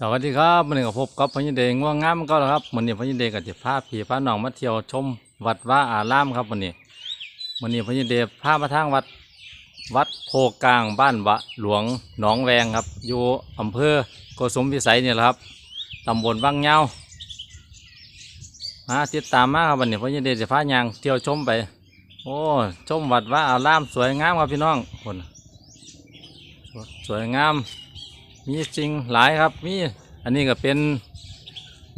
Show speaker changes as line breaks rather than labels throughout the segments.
สวัสดีครับวันนี้ก็พบกับพญเดงง่วงงามก็แล้วครับวันนี้พญเดก็จะพาผีพาน้องมาเที่ยวชม วัดว่าอารามครับวันนี้วันนี้พญเดพามาทางวัดวัดโพกลางบ้านวะหลวงหนองแวงครับอยู่อำเภอโกสมพิสัยนี่แหละครับตำบลวังเงามาติดตามมาครับวันนี้พญเดจะพายางเที่ยวชมไป โอ้ชมวัดว่าอารามสวยงามครับพี่น้องคนสวยงาม มีสิ่งหลายครับมีอันนี้ก็เป็น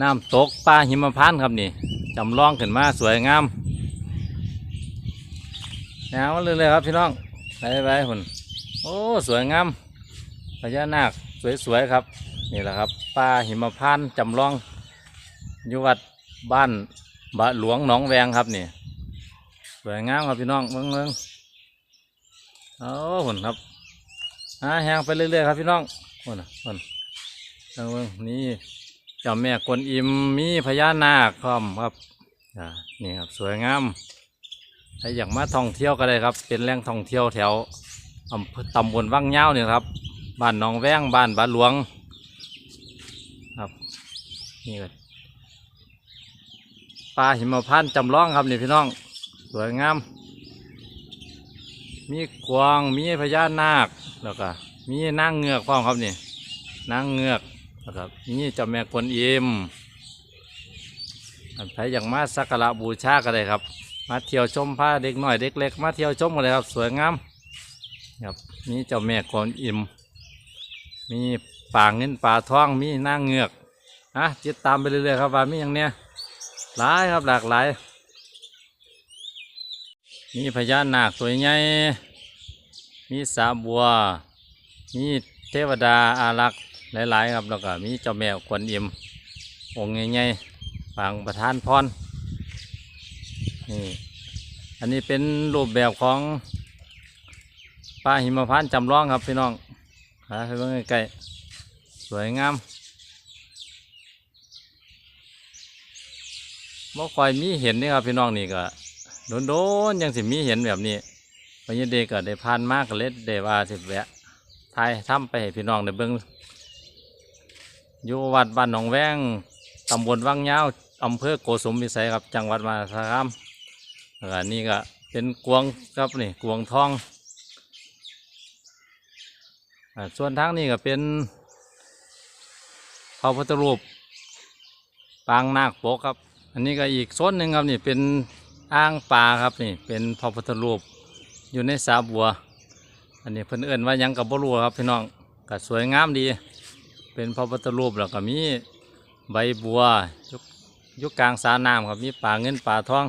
น้ำตกปลาหิมพานต์ครับนี่จำลองขึ้นมาสวยงามแนวเลยเลยครับพี่น้องไปไปคนโอ้สวยงามพญานาคสวยๆครับนี่แหละครับปลาหิมพานต์จำลองอยู่วัดบ้านบะหลวงหนองแวงครับนี่สวยงามครับพี่น้องเมืองเมืองโอ้หุ่นครับอ่าแหงไปเรื่อยๆครับพี่น้อง คนนะคนเอาเบิ่งนี่เจ้าแม่กวนอิมมีพญานาคพร้อมครับนี่ครับสวยงามใครอยากมาท่องเที่ยวก็ได้ครับ เป็นแหล่งท่องเที่ยวแถวอำเภอตำบลวังเงาวนี่ครับบ้านหนองแว้งบ้านบ้านหลวง ครับนี่ก็ปลาหิมพานต์จำลองครับนี่พี่น้อง สวยงาม มีกวางมีพญานาคแล้วก็ มีนางเงือกพร้อมครับนี่นางเงือกนะครับนี่เจ้าแม่กวนอิมใครอยากมาสักการะบูชาก็ได้ครับ มาเที่ยวชมพาเด็กหน้อยเด็กเล็กมาเที่ยวชมกันเลยครับ สวยงามครับมีเจ้าแม่กวนอิม มีป่าเงินป่าท้องมีนางเงือกอะติดตามไปเรื่อยๆครับว่ามีอย่างเนี้ยหลายครับหลากหลายมีพญานาคตัวใหญ่มีสาบัว มีเทวดาอารักษ์หลาย ๆ ครับแล้วก็มีเจ้าแม่กวนอิมองค์ใหญ่ๆปางประธานพรนี่อันนี้เป็นรูปแบบของปลาหิมพานต์จำลองครับพี่น้องหาไปเบิ่งใกล้ๆสวยงามบ่ค่อยมีเห็นนี่ครับพี่น้องนี่ก็โดนๆยังสิมีเห็นแบบนี้วันนี้เด็กก็ได้ผ่านมากก็เล็ดได้ว่าสิแวะ ไทยทำไปให้พี่น้องได้เบิ่งอยู่วัดบ้านหนองแวงตำบลวังยาวอำเภอโกสุมพิสัยครับจังหวัดมหาสารคามแล้วก็นี่ก็เป็นกวงครับนี่กวงทองอ่าส่วนทางนี้ก็เป็นพระพุทธรูปปางนาคปกครับ อันนี้ก็อีกโซนหนึ่งครับนี่เป็นอ่างปลาครับนี่เป็นพระพุทธรูปอยู่ในสาบัว อันนี้เพิ่นเอิ้นว่ายังกับบ่รู้ครับพี่น้องก็สวยงามดี เป็นพระพุทธรูปแล้วก็มีใบบัวยู่อยู่กลางสาน้ำครับมีปลาเงินปลาทอง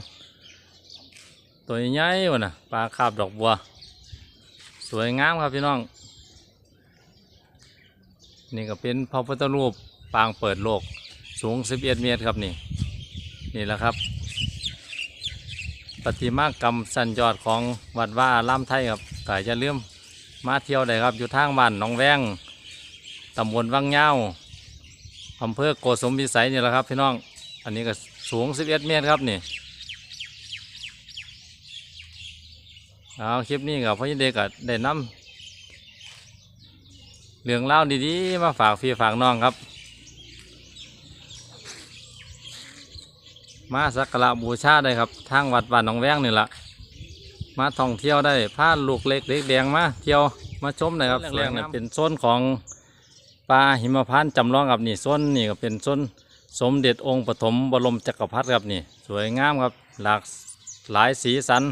ตัวใหญ่ๆวะนะปลาคาบดอกบัว สวยงามครับพี่น้อง นี่ก็เป็นพระพุทธรูปปางเปิดโลกสูง 11 เมตรครับนี่ นี่แหละครับ ปฏิมากรรมสันยอดของวัดว่าอารามไทยครับก็อย่าลืม มาเที่ยวได้ครับอยู่ทางบ้านหนองแวงตำบลวังเงาอำเภอโกสมพิสัยนี่แหละครับพี่น้อง อันนี้ก็สูง 11 เมตรครับนี่เอาคลิปนี้กับพ่อยินเด็กก็ได้นำเรื่องเล่าดีๆ มาฝากพี่ฝากน้องครับ มาสักการะบูชาได้ครับ ทางวัดบ้านหนองแวงนี่แหละ มาท่องเที่ยวได้พาลูกเล็กเล็กแดงมาเที่ยวมาชมหน่อยครับแรกๆนี่เป็นโซนของปลาหิมพานต์จำลองครับนี่โซนนี่ก็เป็นโซนสมเด็จองค์ปฐมบรมจักรพรรดิครับนี่ สวยงามครับหลากหลายสีสัน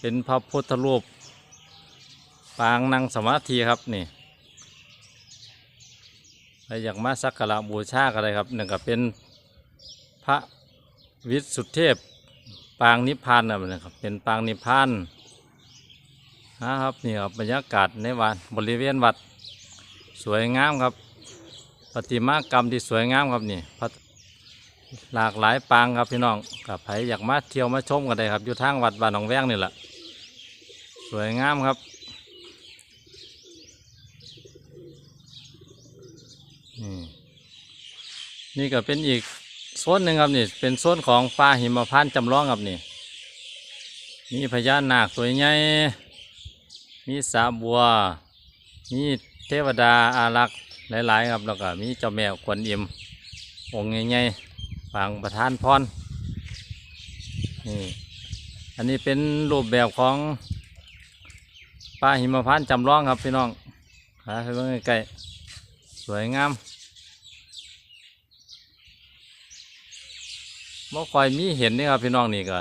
เป็นพระพุทธรูป ปางนั่งสมาธิครับนี่ใครอยากมาสักการะบูชาก็ได้ครับหนึ่งก็เป็นพระวิสุทธิเทพ ปางนิพพานนะครับ เป็นปางนิพพานนะครับนี่ครับบรรยากาศในวัดบริเวณวัดสวยงามครับประติมากรรมที่สวยงามครับนี่หลากหลายปางครับพี่น้องกับใครอยากมาเที่ยวมาชมกันได้ครับ อยู่ทางวัดบ้านหนองแวงนี่แหละสวยงามครับนี่นี่ก็เป็นอีก ซนหนึ่งครับนี่ เป็นโซนของปลาหิมพานต์จำลองครับนี่ มีพญานาคตัวใหญ่ มีสาบัว มีเทวดาอารักษ์หลาย ๆ ครับแล้วก็มีเจ้าแม่กวนอิมองค์ใหญ่ๆปางประธานพรนี่อันนี้เป็นรูปแบบของป่าหิมพานต์จำลองครับพี่น้องหาไปเบิ่งใกล้ๆสวยงาม บ่ค่อยมีเห็นนี่ครับพี่น้องนี่ก็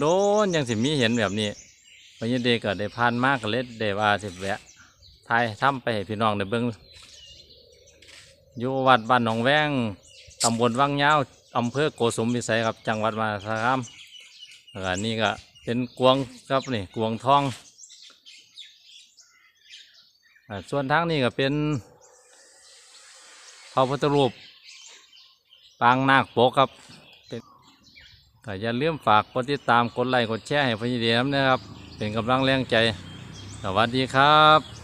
โดนๆยังสิมีเห็นแบบนี้วันนี้เด็กก็ได้ผ่านมากก็เล็ดได้ว่าสิแวะถ่ายทำไปให้พี่น้องได้เบิ่งอยู่วัดบ้านหนองแวงตำบลวังยาวอำเภอโกสุมพิสัยครับจังหวัดมหาสารคามแล้วก็นี่ก็เป็นกวงครับนี่กวงทองอ่าส่วนทางนี้ก็เป็นพระพุทธรูปปางนาคโปกครับ อย่าลืมฝากกดติดตามกดไลค์กดแชร์ให้พอดีเดียมนะครับ เป็นกำลังแรงใจ สวัสดีครับ